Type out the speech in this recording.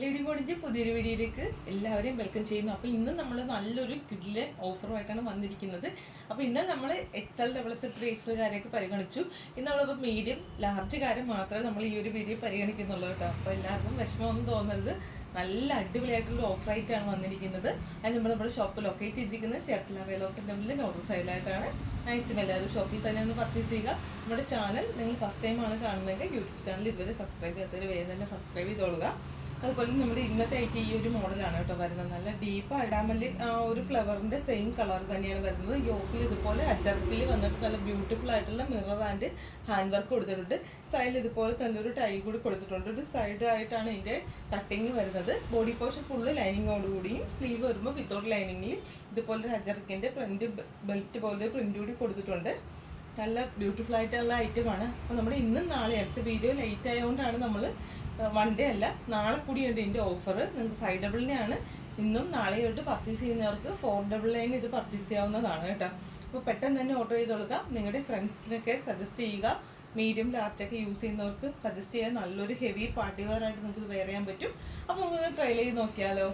Lady മോഡിന്റെ പുതിയൊരു വീഡിയോയിലേക്ക് എല്ലാവരെയും വെൽക്കം ചെയ്യുന്നു. അപ്പോൾ ഇന്ന് നമ്മൾ നല്ലൊരു കിഡിലെ ഓഫറുമായിട്ടാണ് വന്നിരിക്കുന്നത്. അപ്പോൾ ഇന്ന് നമ്മൾ X L double S three കാര്യമൊക്കെ പരിഗണിച്ചു. ഇന്ന് നമ്മളിപ്പോൾ മീഡിയം ലാർജ് കാര്യം മാത്രമേ നമ്മൾ ഈ ഒരു വീഡിയോ പരിഗണിക്കുന്നുള്ളൂ കേട്ടോ. അപ്പോൾ എല്ലാവർക്കും വിഷമമൊന്നും തോന്നരുത്. നല്ല അടിപൊളിയായിട്ടുള്ള ഓഫറായിട്ടാണ് വന്നിരിക്കുന്നത്. അത് നമ്മൾ നമ്മുടെ ഷോപ്പ് ലൊക്കേറ്റ് ചെയ്തിരിക്കുന്നത് ചേർത്തല വേലോട്ടന്റെ മുന്നിൽ നോർത്ത് സൈഡിലായിട്ടാണ് മാക്സിമം എല്ലാവരും ഷോപ്പിൽ തന്നെ ഒന്ന് പർച്ചേസ് ചെയ്യുക. നമ്മുടെ ചാനൽ നിങ്ങൾ ഫസ്റ്റ് ടൈമാണ് കാണുന്നതെങ്കിൽ യൂട്യൂബ് ചാനൽ ഇതുവരെ സബ്സ്ക്രൈബ് ചെയ്യാത്തവർ വേഗം തന്നെ സബ്സ്ക്രൈബ് ചെയ്തോളുക. അതുപോലെ നമ്മുടെ ഇന്നത്തെ ആയിട്ട് ഈ ഒരു മോഡലാണ് കേട്ടോ വരുന്നത്. നല്ല ഡീപ്പ് ഇടാമല്ലി ആ ഒരു ഫ്ലവറിന്റെ സെയിം കളർ തന്നെയാണ് വരുന്നത്. യോക്കിൽ ഇതുപോലെ അച്ചർക്കിൽ വന്നിട്ട് നല്ല ബ്യൂട്ടിഫുൾ ആയിട്ടുള്ള മിറർ ആൻഡ് ഹാൻഡ് വർക്ക് കൊടുത്തിട്ടുണ്ട്. സൈഡിൽ ഇതുപോലെ തന്നെ ഒരു ടൈ കൂടി കൊടുത്തിട്ടുണ്ട്. ഒരു സൈഡ് ആയിട്ടാണ് ഇതിന്റെ കട്ടിങ് വരുന്നത്. ബോഡി പോർഷൻ ഫുള്ള് ലൈനിങ്ങോട് കൂടിയും സ്ലീവ് വരുമ്പോൾ വിത്തൗട്ട് ലൈനിങ്ങിൽ ഇതുപോലെ ഒരു അച്ചർക്കിന്റെ പ്രിന്റ് ബെൽറ്റ് പോലെ പ്രിന്റ് കൂടി കൊടുത്തിട്ടുണ്ട്. നല്ല ബ്യൂട്ടിഫുൾ ആയിട്ടുള്ള ഐറ്റമാണ് അപ്പോൾ നമ്മൾ ഇന്നും നാളെ അടിച്ച വീഡിയോ ലേറ്റ് ആയതുകൊണ്ടാണ് നമ്മൾ വൺ ഡേ അല്ല നാളെ കൂടിയുണ്ട് ഇതിന്റെ ഓഫർ നിങ്ങൾക്ക് ഫൈവ് ഡബിളിനെയാണ് ഇന്നും നാളെ ആയിട്ട് പർച്ചേസ് ചെയ്യുന്നവർക്ക് ഫോർ ഡബിൾ നയൻ ഇത് പർച്ചേസ് ചെയ്യാവുന്നതാണ് കേട്ടോ. അപ്പോൾ പെട്ടെന്ന് തന്നെ ഓർഡർ ചെയ്ത് കൊടുക്കുക നിങ്ങളുടെ ഫ്രണ്ട്സിനൊക്കെ സജസ്റ്റ് ചെയ്യുക. മീഡിയം ലാർജൊക്കെ യൂസ് ചെയ്യുന്നവർക്ക് സജസ്റ്റ് ചെയ്യാൻ നല്ലൊരു ഹെവി പാർട്ടി വെയർ ആയിട്ട് നിങ്ങൾക്ക് വെയർ ചെയ്യാൻ പറ്റും. അപ്പോൾ നിങ്ങൾക്ക് ട്രൈ ചെയ്ത് നോക്കിയാലോ.